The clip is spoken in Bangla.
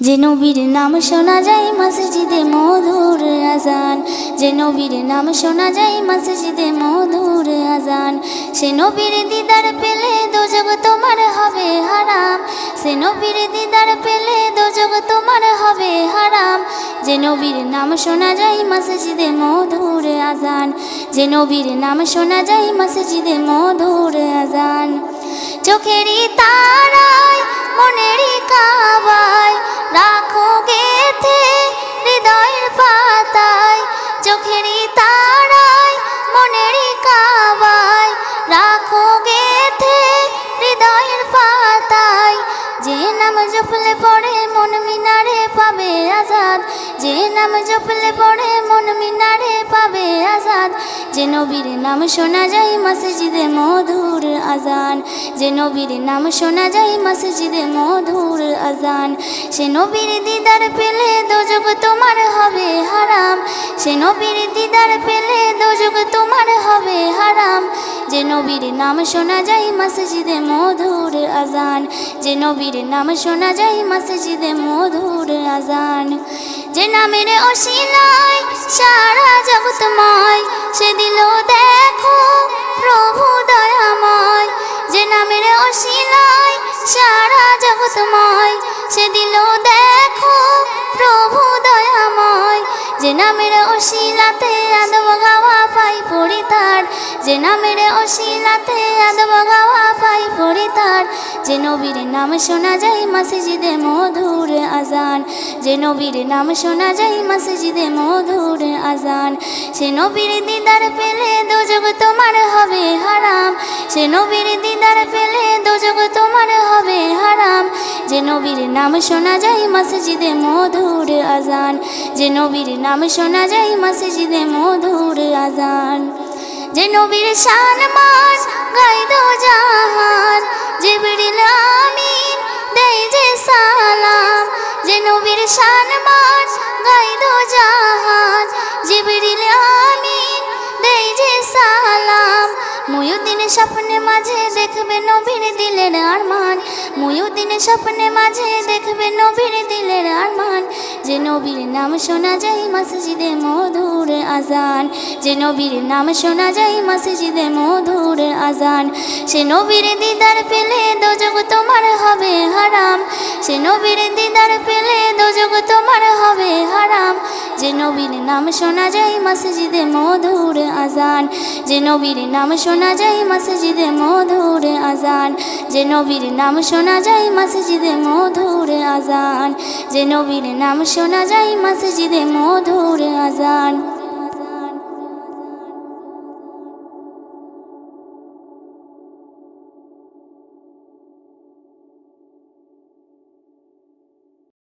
যে নবীর নাম শোনা যায় মসজিদে মধুর আজান। যে নবীর নাম শোনা যায় মসজিদে মধুর আজান। সে নবীর দিদার পেলে দোজগ তোমার হবে হারাম। সে নবীর দিদার পেলে দোজগ তোমার হবে হারাম। যে নবীর নাম শোনা যায় মসজিদে মধুর আজান। যে নবীর নাম শোনা যায় মসজিদে মধুর আজান। চোখেরই তারায় জপলে পড়ে মন মিনারে পাবে আজাদ। যে নাম জপলে পড়ে মন মিনারে পাবে আজাদ। যে নবীর নাম শোনা যায় মসজিদে মধুর আজান। যে নবীর নাম শোনা যায় মসজিদে মধুর আজান। সে নবীর দিদার পেলে দোজগ তোমার হবে হারাম। সে নবীর দিদার পেলে দোজগ তোমার যে নবীর নাম শোনা যায় মসজিদে মধুর আজান। যে নবীর নাম শোনা যায় মসজিদে মধুর আজান। যে নামের অশিলায় সারা জগৎময় সে দিল দেখো প্রভু দয়াময়। যে নামের অশিলায় সারা জগৎময় সে দিল দেখো প্রভু দয়াময়। যে নামের অশিলাতে আদব গাওয়া পাই পরিতার যে নামের অশিলাতে আদব গাওয়া পাই পরিতার যে নবীর নাম শোনা যায় মাসিজিদে মধুর আজান। যে নবীর নাম শোনা যায় মাসিজিদে মধুর আজান। সে নবীর দিদার পেলে দোজগ তোমার হবে হারাম। সে নবীর দিদার পেলে দোজগ তোমার হবে হারাম। যে নবীর নাম শোনা যায় মসজিদে মধুর আজান। যে নবীর নাম শোনা যায় মসজিদে মধুর আজান। যে নবীর শান মান, গাই দো জাহান। জিবরিল আমিন, দেই যে সালাম। যে নবীর শান মান, গাই দো জাহান। জিবরিল আমিন, দেই যে সালাম। মুয়ুদ্দিন স্বপ্নে মাঝে দেখবে নবীর দিল মুয়ুদ্দিন স্বপ্নে মাঝে দেখবে নবীর দিলের আরমান। যে নবীর নাম শোনা যায় মসজিদে মধুর আজান। যে নবীর নাম শোনা যায় মসজিদে মধুর আজান। সে নবীর দিদার পেলে দোজগ তোমার হবে হারাম। সে নবীর দিদার পেলে দোজগ তোমার হবে হারাম। যে নবীর নাম শোনা যায় মসজিদে মধুর আজান। যে নবীর নাম শোনা যায় মসজিদে মধুর আজান। যে নবীর নাম শোনা যায় মসজিদে মধুর আজান। যে নবীর নাম শোনা যায় মসজিদে মধুর আজান।